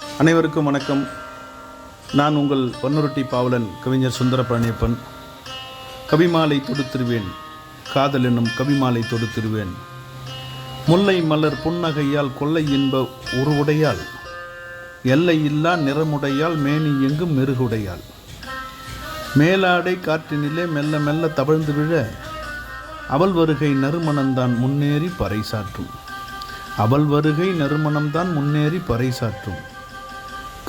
அனைவருக்கும் வணக்கம். நான் உங்கள் பொன்னுருட்டி பாவலன் கவிஞர் சுந்தர பழனியப்பன் கவிமாலை தொடுத்திருவேன். காதல் என்னும் கவிமாலை தொடுத்திருவேன். முல்லை மலர் புன்னகையால் கொள்ளை இன்ப உருவுடையால் எல்லை இல்லா நிறமுடையால் மேனி எங்கும் மெருகுடையால் மேலாடை காற்றினிலே மெல்ல மெல்ல தவழ்ந்து விழ அவள் வருகை நறுமணம்தான் முன்னேறி பறைசாற்றும் அவள் வருகை நறுமணம்தான் முன்னேறி பறைசாற்றும்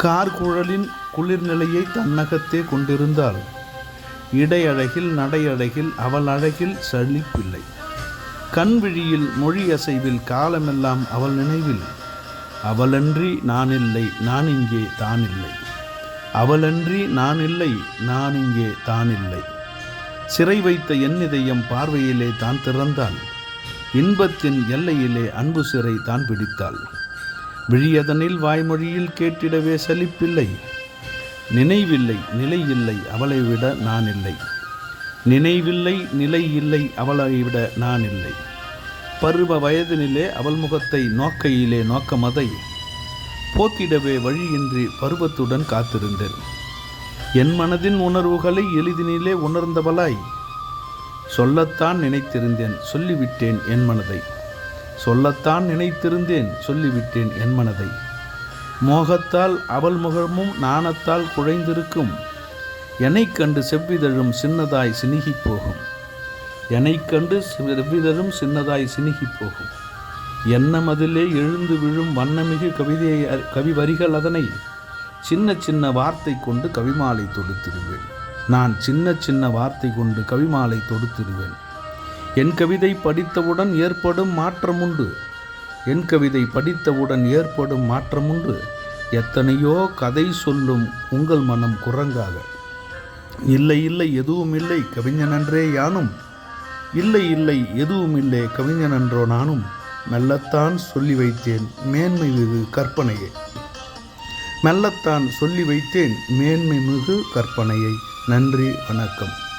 கார் குழலின் குளிர்நிலையை தன்னகத்தே கொண்டிருந்தாள். இடையழகில் நடையழகில் அவள் அழகில் சளிப்பில்லை கண் விழியில் மொழி அசைவில் காலமெல்லாம் அவள் நினைவில் அவளன்றி நான் இல்லை நான் இங்கே தான் இல்லை அவளன்றி நான் இல்லை நான் இங்கே தான் இல்லை சிறை வைத்த என் பார்வையிலே தான் திறந்தாள். இன்பத்தின் எல்லையிலே அன்பு சிறை தான் பிடித்தாள். விழியதனில் வாய்மொழியில் கேட்டிடவே சலிப்பில்லை. நினைவில்லை நிலை இல்லை அவளை விட நான் இல்லை நினைவில்லை நிலை இல்லை அவளை விட நான் இல்லை பருவ வயதினிலே அவள் முகத்தை நோக்கையிலே நோக்கமதை போக்கிடவே வழியின்றி பருவத்துடன் காத்திருந்தேன். என் மனதின் உணர்வுகளை எளிதினிலே உணர்ந்தவளாய். சொல்லத்தான் நினைத்திருந்தேன் சொல்லிவிட்டேன் என் மனதை. சொல்லத்தான் நினைத்திருந்தேன் சொல்லிவிட்டேன் என் மனதை. மோகத்தால் அவள் முகமும் நாணத்தால் குழைந்திருக்கும். என்னைக் கண்டு செவ்விதழும் சின்னதாய் சினுகிப் போகும். என்னைக் கண்டு செவ்விதழும் சின்னதாய் சினுகிப் போகும். என்ன மதிலே எழுந்து விழும் வண்ணமிகு கவிதை கவி வரிகள் அதனை சின்ன சின்ன வார்த்தை கொண்டு கவிமாலை தொடுத்திருவேன் நான் சின்ன சின்ன வார்த்தை கொண்டு கவிமாலை தொடுத்திருவேன் என் கவிதை படித்தவுடன் ஏற்படும் மாற்றமுண்டு. என் கவிதை படித்தவுடன் ஏற்படும் மாற்றமுண்டு. எத்தனையோ கதை சொல்லும் உங்கள் மனம் குரங்காக. இல்லை இல்லை எதுவும் இல்லை கவிஞனன்றே யானும். இல்லை இல்லை எதுவும் இல்லை கவிஞனன்றோ நானும். மெல்லத்தான் சொல்லி வைத்தேன் மேன்மை மிகு கற்பனையை. மெல்லத்தான் சொல்லி வைத்தேன் மேன்மை மிகு கற்பனையை. நன்றி வணக்கம்.